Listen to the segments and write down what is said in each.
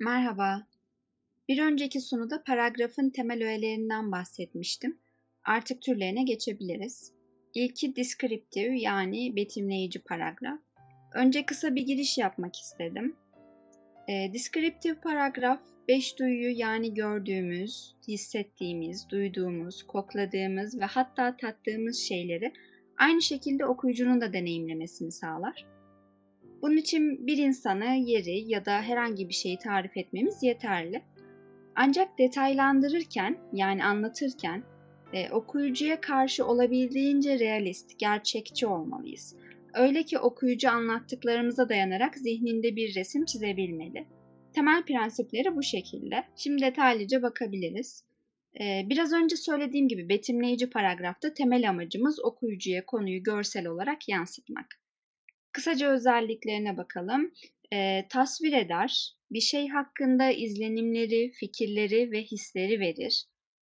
Merhaba. Bir önceki sunuda paragrafın temel öğelerinden bahsetmiştim. Artık türlerine geçebiliriz. İlki descriptive yani betimleyici paragraf. Önce kısa bir giriş yapmak istedim. E, descriptive paragraf, beş duyuyu yani gördüğümüz, hissettiğimiz, duyduğumuz, kokladığımız ve hatta tattığımız şeyleri aynı şekilde okuyucunun da deneyimlemesini sağlar. Bunun için bir insana yeri ya da herhangi bir şeyi tarif etmemiz yeterli. Ancak detaylandırırken yani anlatırken e, okuyucuya karşı olabildiğince realist, gerçekçi olmalıyız. Öyle ki okuyucu anlattıklarımıza dayanarak zihninde bir resim çizebilmeli. Temel prensipleri bu şekilde. Şimdi detaylıca bakabiliriz. Ee, biraz önce söylediğim gibi betimleyici paragrafta temel amacımız okuyucuya konuyu görsel olarak yansıtmak. Kısaca özelliklerine bakalım. E, tasvir eder, bir şey hakkında izlenimleri, fikirleri ve hisleri verir.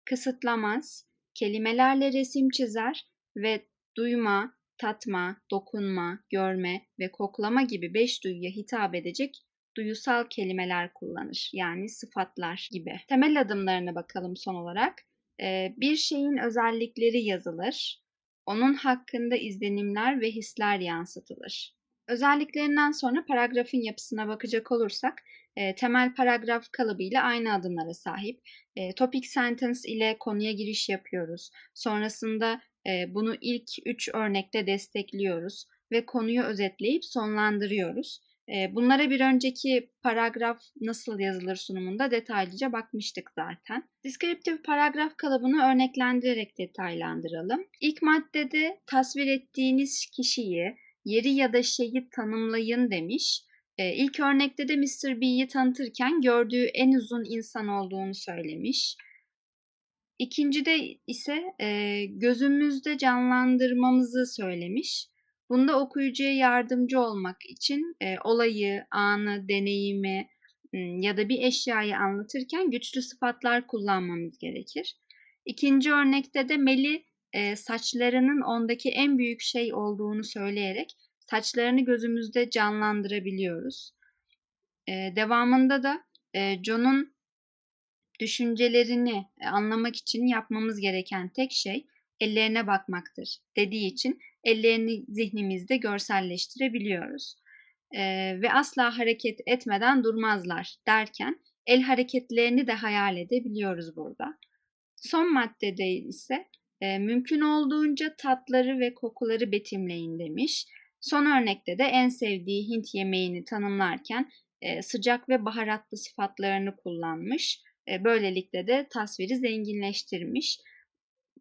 Kısıtlamaz, kelimelerle resim çizer ve duyma, tatma, dokunma, görme ve koklama gibi beş duyuya hitap edecek duyusal kelimeler kullanır. Yani sıfatlar gibi. Temel adımlarına bakalım son olarak. Ee, bir şeyin özellikleri yazılır. Onun hakkında izlenimler ve hisler yansıtılır. Özelliklerinden sonra paragrafın yapısına bakacak olursak, e, temel paragraf kalıbıyla aynı adımlara sahip. E, topic sentence ile konuya giriş yapıyoruz. Sonrasında e, bunu ilk üç örnekte destekliyoruz ve konuyu özetleyip sonlandırıyoruz. Bunlara bir önceki paragraf nasıl yazılır sunumunda detaylıca bakmıştık zaten. Descriptive paragraf kalıbını örneklendirerek detaylandıralım. İlk maddede tasvir ettiğiniz kişiyi, yeri ya da şeyi tanımlayın demiş. İlk örnekte de Mr. B'yi tanıtırken gördüğü en uzun insan olduğunu söylemiş. İkincide ise gözümüzde canlandırmamızı söylemiş. Bunda okuyucuya yardımcı olmak için e, olayı, anı, deneyimi ya da bir eşyayı anlatırken güçlü sıfatlar kullanmamız gerekir. İkinci örnekte de Meli e, saçlarının ondaki en büyük şey olduğunu söyleyerek saçlarını gözümüzde canlandırabiliyoruz. E, devamında da e, John'un düşüncelerini anlamak için yapmamız gereken tek şey ellerine bakmaktır dediği için ellerini zihnimizde görselleştirebiliyoruz. Ee, ve asla hareket etmeden durmazlar derken el hareketlerini de hayal edebiliyoruz burada. Son maddede ise e, mümkün olduğunca tatları ve kokuları betimleyin demiş. Son örnekte de en sevdiği Hint yemeğini tanımlarken e, sıcak ve baharatlı sıfatlarını kullanmış. E, böylelikle de tasviri zenginleştirmiş.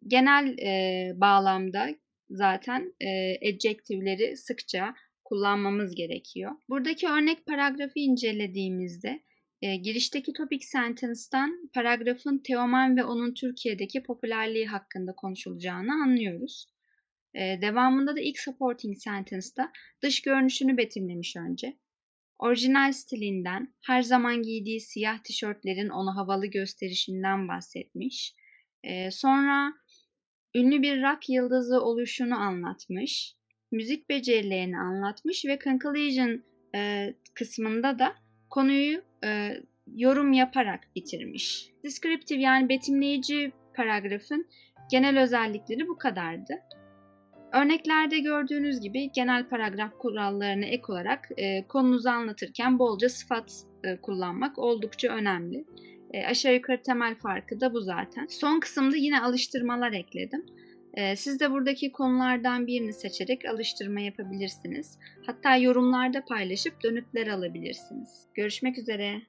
Genel e, bağlamda zaten e, adjektifleri sıkça kullanmamız gerekiyor. Buradaki örnek paragrafı incelediğimizde e, girişteki topic sentence'dan paragrafın Teoman ve onun Türkiye'deki popülerliği hakkında konuşulacağını anlıyoruz. E, devamında da ilk supporting sentence'da dış görünüşünü betimlemiş önce. Orijinal stilinden, her zaman giydiği siyah tişörtlerin onu havalı gösterişinden bahsetmiş. E, sonra ünlü bir rock yıldızı oluşunu anlatmış. Müzik becerilerini anlatmış ve conclusion e, kısmında da konuyu e, yorum yaparak bitirmiş. Descriptive yani betimleyici paragrafın genel özellikleri bu kadardı. Örneklerde gördüğünüz gibi genel paragraf kurallarına ek olarak e, konunuzu anlatırken bolca sıfat e, kullanmak oldukça önemli. E, aşağı yukarı temel farkı da bu zaten. Son kısımda yine alıştırmalar ekledim. E, siz de buradaki konulardan birini seçerek alıştırma yapabilirsiniz. Hatta yorumlarda paylaşıp dönütler alabilirsiniz. Görüşmek üzere.